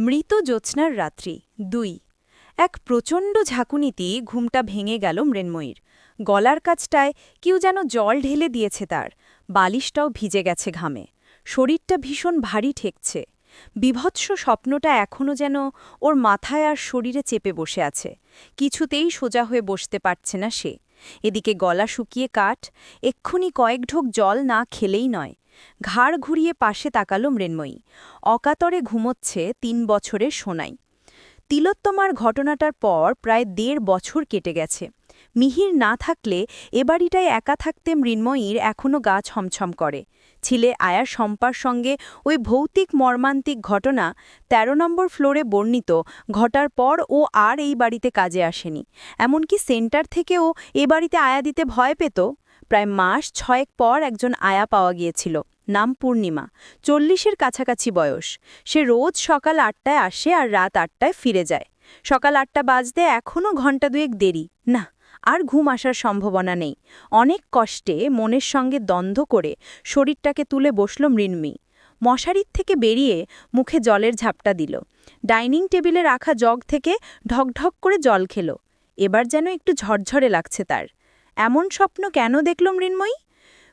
মৃত জ্যোৎস্নার রাত্রি, দুই। এক প্রচণ্ড ঝাঁকুনিতে ঘুমটা ভেঙে গেল মৃন্ময়ীর। গলার কাছটায় কেউ যেন জল ঢেলে দিয়েছে তার। বালিশটাও ভিজে গেছে ঘামে। শরীরটা ভীষণ ভারী ঠেকছে। বিভৎস স্বপ্নটা এখনও যেন ওর মাথায় আর শরীরে চেপে বসে আছে। কিছুতেই সোজা হয়ে বসতে পারছে না সে। এদিকে গলা শুকিয়ে কাঠ, এক্ষুনি কয়েক ঢোক জল না খেলেই নয়। ঘাড় ঘুরিয়ে পাশে তাকালো মৃন্ময়ী। অকাতরে ঘুমোচ্ছে তিন বছরের সোনাই। তিলোত্তমার ঘটনাটার পর প্রায় দেড় বছর কেটে গেছে। মিহির না থাকলে এ বাড়িটায় একা থাকতে মৃন্ময়ীর এখনও গা ছমছম করে। ছিলে আয়ার সম্পার সঙ্গে ওই ভৌতিক মর্মান্তিক ঘটনা ১৩ নম্বর ফ্লোরে বর্ণিত, ঘটার পর ও আর এই বাড়িতে কাজে আসেনি। এমনকি সেন্টার থেকেও এ বাড়িতে আয়া দিতে ভয় পেত। প্রায় মাস ছয়েক পর একজন আয়া পাওয়া গিয়েছিল। নাম পূর্ণিমা, চল্লিশের কাছাকাছি বয়স। সে রোজ সকাল আটটায় আসে আর রাত আটটায় ফিরে যায়। সকাল আটটা বাজতে এখনও ঘণ্টা দুয়েক দেরি। না, আর ঘুম আসার সম্ভাবনা নেই। অনেক কষ্টে মনের সঙ্গে দ্বন্দ্ব করে শরীরটাকে তুলে বসল মৃন্ময়ী। মশারির থেকে বেরিয়ে মুখে জলের ঝাপটা দিল। ডাইনিং টেবিলে রাখা জগ থেকে ঢকঢক করে জল খেল। এবার যেন একটু ঝরঝরে লাগছে তার। এমন স্বপ্ন কেন দেখল মৃন্ময়ী?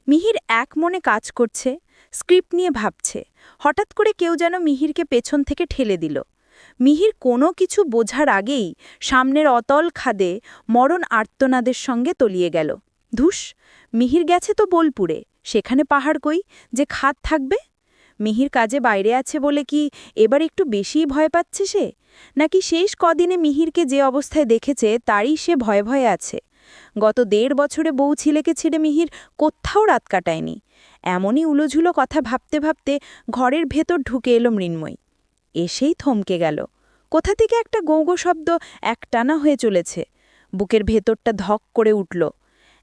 মিহির এক মনে কাজ করছে। স্ক্রিপ্ট নিয়ে ভাবছে। হঠাৎ করে কেউ যেন মিহিরকে পেছন থেকে ঠেলে দিল। মিহির কোনো কিছু বোঝার আগেই সামনের অতল খাদে মরণ আর্তনাদের সঙ্গে তলিয়ে গেল। ধুস, মিহির গেছে তো বোলপুরে। সেখানে পাহাড় কই? যে খাদ থাকবে? মিহির কাজে বাইরে আছে বলে কি এবার একটু বেশিই ভয় পাচ্ছে সে? নাকি শেষ কদিনে মিহিরকে যে অবস্থায় দেখেছে তারই সে ভয়ে ভয়ে আছে? গত দেড় বছরে বউ ছেলেকে ছেড়ে মিহির কোথাও রাত কাটায়নি। এমনই উলোঝুলো কথা ভাবতে ভাবতে ঘরের ভেতর ঢুকে এলো মৃন্ময়ী। এসেই থমকে গেল। কোথা থেকে একটা গৌগো শব্দ একটানা হয়ে চলেছে। বুকের ভেতরটা ধক করে উঠল।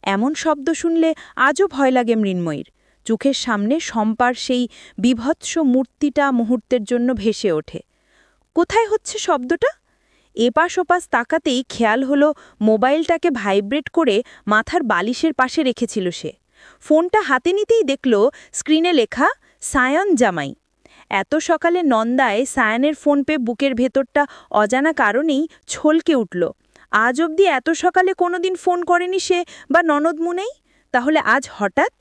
এমন শব্দ শুনলে আজও ভয় লাগে মৃন্ময়ীর। চোখের সামনে সম্পার সেই বিভৎস মূর্তিটা মুহূর্তের জন্য ভেসে ওঠে। কোথায় হচ্ছে শব্দটা? এপাশ ওপাশ তাকাতেই খেয়াল হলো মোবাইলটাকে ভাইব্রেট করে মাথার বালিশের পাশে রেখেছিল সে। ফোনটা হাতে নিতেই দেখল স্ক্রিনে লেখা, সায়ন জামাই। এত সকালে নন্দায় সায়ানের ফোন পে বুকের ভেতরটা অজানা কারণেই ছলকে উঠল। আজ অবধি এত সকালে কোনোদিন ফোন করেনি সে বা ননদ মুনেই? তাহলে আজ হঠাৎ?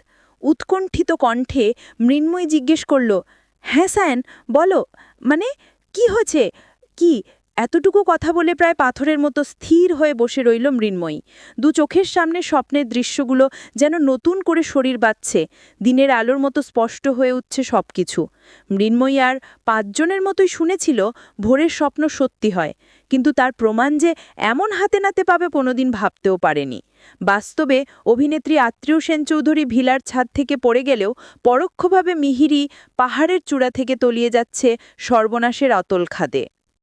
উৎকণ্ঠিত কণ্ঠে মৃন্ময় জিজ্ঞেস করল হ্যাঁ সায়ন, বলো মানে কি হয়েছে? কি এতটুকু কথা বলে প্রায় পাথরের মতো স্থির হয়ে বসে রইল মৃন্ময়ী। দু চোখের সামনে স্বপ্নের দৃশ্যগুলো যেন নতুন করে শরীর বাচ্ছে দিনের আলোর মতো স্পষ্ট হয়ে উঠছে সব কিছু মৃন্ময়ী আর পাঁচজনের মতোই শুনেছিল ভোরের স্বপ্ন সত্যি হয়, কিন্তু তার প্রমাণ যে এমন হাতে নাতে পাবে কোনোদিন ভাবতেও পারেনি। বাস্তবে অভিনেত্রী আত্মীয় সেন চৌধুরী ভিলার ছাদ থেকে পড়ে গেলেও পরোক্ষভাবে মিহিরি পাহাড়ের চূড়া থেকে তলিয়ে যাচ্ছে সর্বনাশের অতল খাদে।